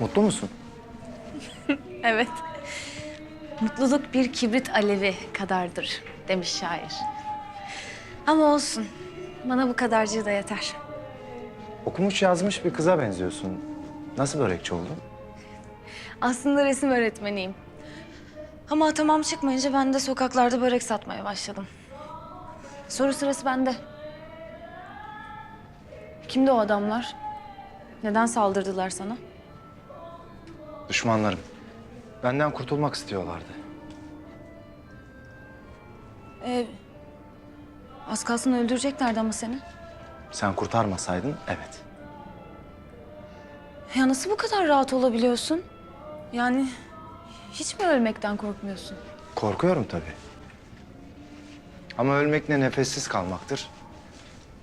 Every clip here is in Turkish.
Mutlu musun? Evet. Mutluluk bir kibrit alevi kadardır demiş şair. Ama olsun. Bana bu kadarcığı da yeter. Okumuş yazmış bir kıza benziyorsun. Nasıl börekçi oldun? Aslında resim öğretmeniyim. Ama tamam çıkmayınca ben de sokaklarda börek satmaya başladım. Soru sırası bende. Kimdi o adamlar? Neden saldırdılar sana? Düşmanlarım. Benden kurtulmak istiyorlardı. Ee, az kalsın öldüreceklerdi ama seni. Sen kurtarmasaydın evet. Ya nasıl bu kadar rahat olabiliyorsun? Yani hiç mi ölmekten korkmuyorsun? Korkuyorum tabii. Ama ölmek ne nefessiz kalmaktır,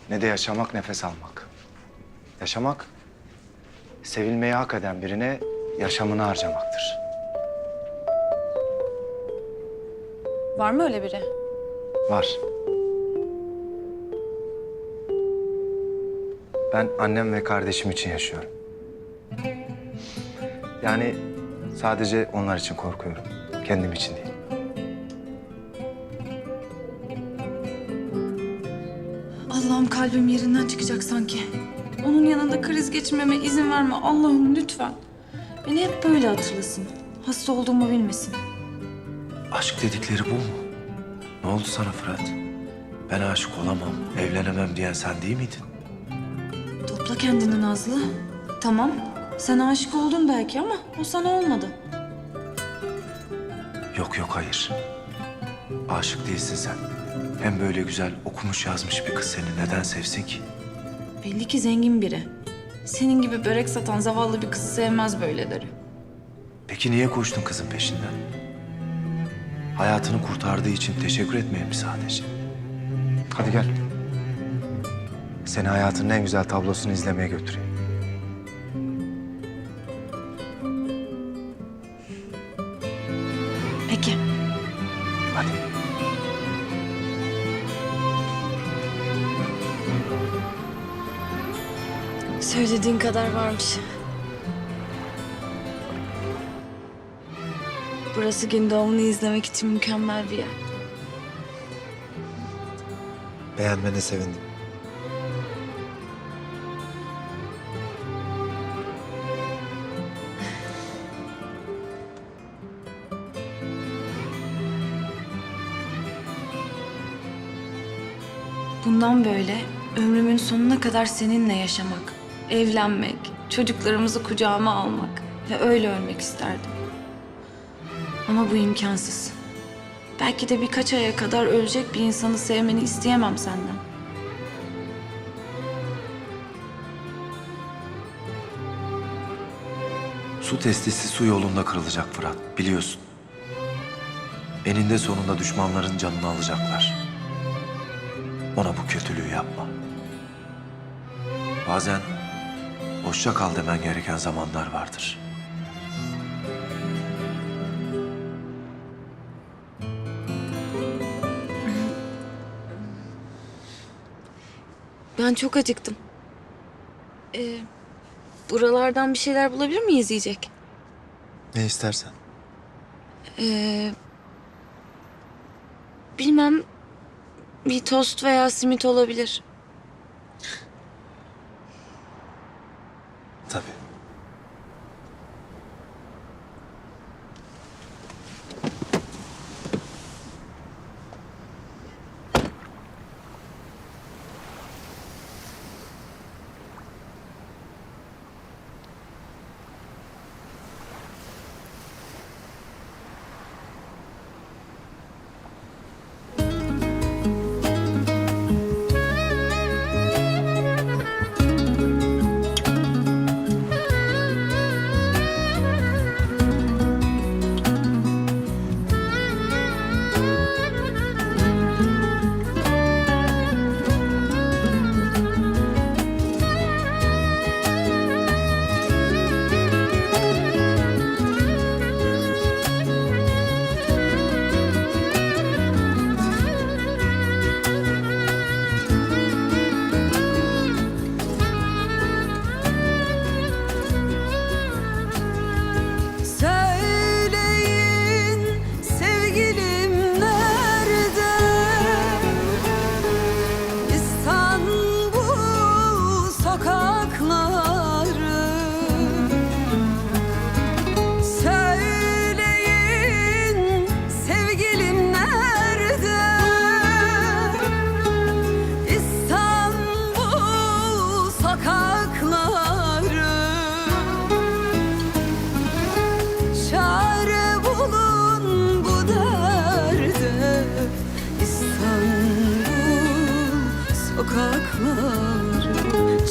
ne de yaşamak nefes almak. Yaşamak, sevilmeyi hak eden birine yaşamını harcamaktır. Var mı öyle biri? Var. Ben annem ve kardeşim için yaşıyorum. Yani sadece onlar için korkuyorum. Kendim için değil. Allah'ım kalbim yerinden çıkacak sanki. Onun yanında kriz geçirmeme izin verme Allah'ım lütfen. Beni hep böyle hatırlasın. Hasta olduğumu bilmesin. Aşk dedikleri bu mu? Ne oldu sana Fırat? Ben aşık olamam, evlenemem diyen sen değil miydin? Topla kendini Nazlı. Tamam sen aşık oldun belki ama o sana olmadı. Yok yok hayır. Aşık değilsin sen. Hem böyle güzel okumuş yazmış bir kız seni neden sevsin ki? Belli ki zengin biri. Senin gibi börek satan zavallı bir kızı sevmez böyleleri. Peki niye koştun kızın peşinden? Hayatını kurtardığı için teşekkür etmeye mi sadece? Hadi gel. Seni hayatının en güzel tablosunu izlemeye götüreyim. Peki. Hadi. Söylediğin kadar varmış. Burası gün doğumunu izlemek için mükemmel bir yer. Beğenmene sevindim. Bundan böyle ömrümün sonuna kadar seninle yaşamak, evlenmek, çocuklarımızı kucağıma almak ve öyle ölmek isterdim. Ama bu imkansız. Belki de birkaç aya kadar ölecek bir insanı sevmeni isteyemem senden. Su testisi su yolunda kırılacak Fırat, biliyorsun. Eninde sonunda düşmanların canını alacaklar. Ona bu kötülüğü yapma. Bazen hoşça kal demen gereken zamanlar vardır. Ben çok acıktım. Ee, buralardan bir şeyler bulabilir miyiz yiyecek? Ne istersen. Ee, bilmem bir tost veya simit olabilir. Tabii.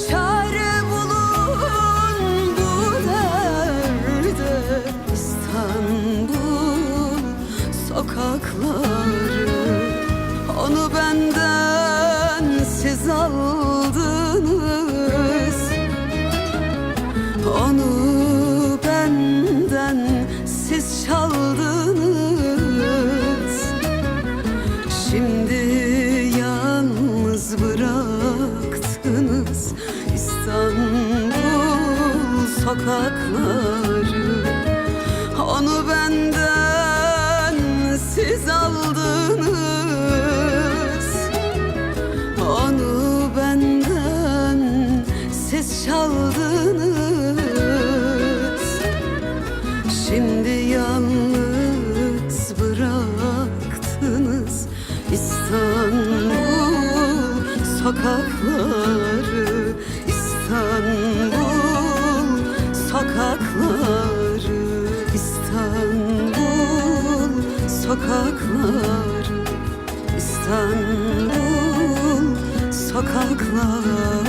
Çare bulun bu derde İstanbul sokaklar sokakları. Onu benden siz aldınız. Onu benden siz çaldınız sokakları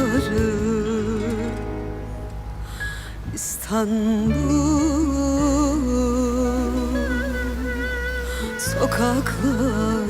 İstanbul. Sokakları